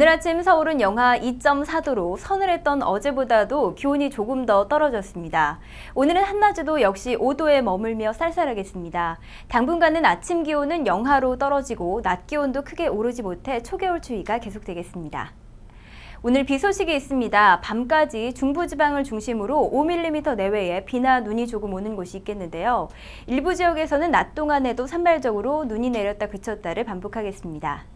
아침 서울은 영하 2.4도로 서늘했던 어제보다도 기온이 조금 더 떨어졌습니다. 오늘은 한낮에도 역시 5도에 머물며 쌀쌀하겠습니다. 당분간은 아침 기온은 영하로 떨어지고 낮 기온도 크게 오르지 못해 초겨울 추위가 계속되겠습니다. 오늘 비 소식이 있습니다. 밤까지 중부지방을 중심으로 5mm 내외의 비나 눈이 조금 오는 곳이 있겠는데요. 일부 지역에서는 낮 동안에도 산발적으로 눈이 내렸다 그쳤다를 반복하겠습니다.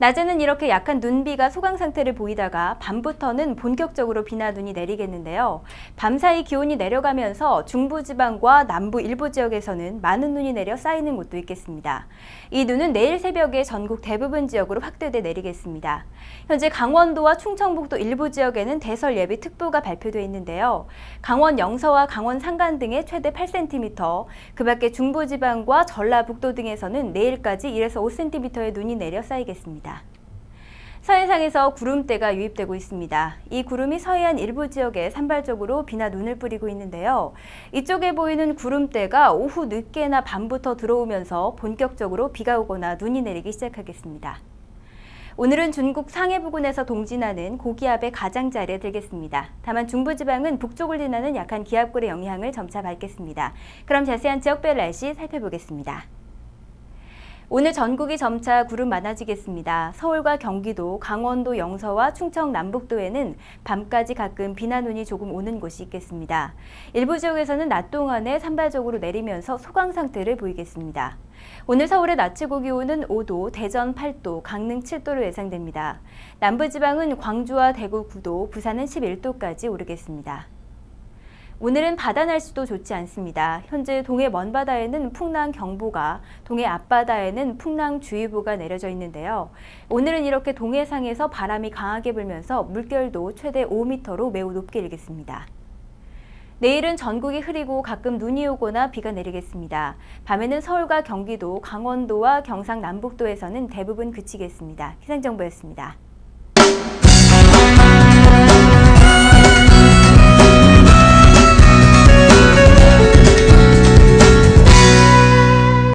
낮에는 이렇게 약한 눈비가 소강 상태를 보이다가 밤부터는 본격적으로 비나 눈이 내리겠는데요. 밤사이 기온이 내려가면서 중부지방과 남부 일부 지역에서는 많은 눈이 내려 쌓이는 곳도 있겠습니다. 이 눈은 내일 새벽에 전국 대부분 지역으로 확대돼 내리겠습니다. 현재 강원도와 충청북도 일부 지역에는 대설 예비 특보가 발표돼 있는데요. 강원 영서와 강원 산간 등에 최대 8cm, 그 밖에 중부지방과 전라북도 등에서는 내일까지 1에서 5cm의 눈이 내려 쌓이겠습니다. 서해상에서 구름대가 유입되고 있습니다. 이 구름이 서해안 일부 지역에 산발적으로 비나 눈을 뿌리고 있는데요. 이쪽에 보이는 구름대가 오후 늦게나 밤부터 들어오면서 본격적으로 비가 오거나 눈이 내리기 시작하겠습니다. 오늘은 중국 상해 부근에서 동진하는 고기압의 가장자리에 들겠습니다. 다만 중부지방은 북쪽을 지나는 약한 기압골의 영향을 점차 받겠습니다. 그럼 자세한 지역별 날씨 살펴보겠습니다. 오늘 전국이 점차 구름 많아지겠습니다. 서울과 경기도, 강원도 영서와 충청 남북도에는 밤까지 가끔 비나 눈이 조금 오는 곳이 있겠습니다. 일부 지역에서는 낮 동안에 산발적으로 내리면서 소강 상태를 보이겠습니다. 오늘 서울의 낮 최고 기온은 5도, 대전 8도, 강릉 7도로 예상됩니다. 남부지방은 광주와 대구 9도, 부산은 11도까지 오르겠습니다. 오늘은 바다 날씨도 좋지 않습니다. 현재 동해 먼바다에는 풍랑 경보가, 동해 앞바다에는 풍랑 주의보가 내려져 있는데요. 오늘은 이렇게 동해상에서 바람이 강하게 불면서 물결도 최대 5m로 매우 높게 일겠습니다. 내일은 전국이 흐리고 가끔 눈이 오거나 비가 내리겠습니다. 밤에는 서울과 경기도, 강원도와 경상 남북도에서는 대부분 그치겠습니다. 기상정보였습니다.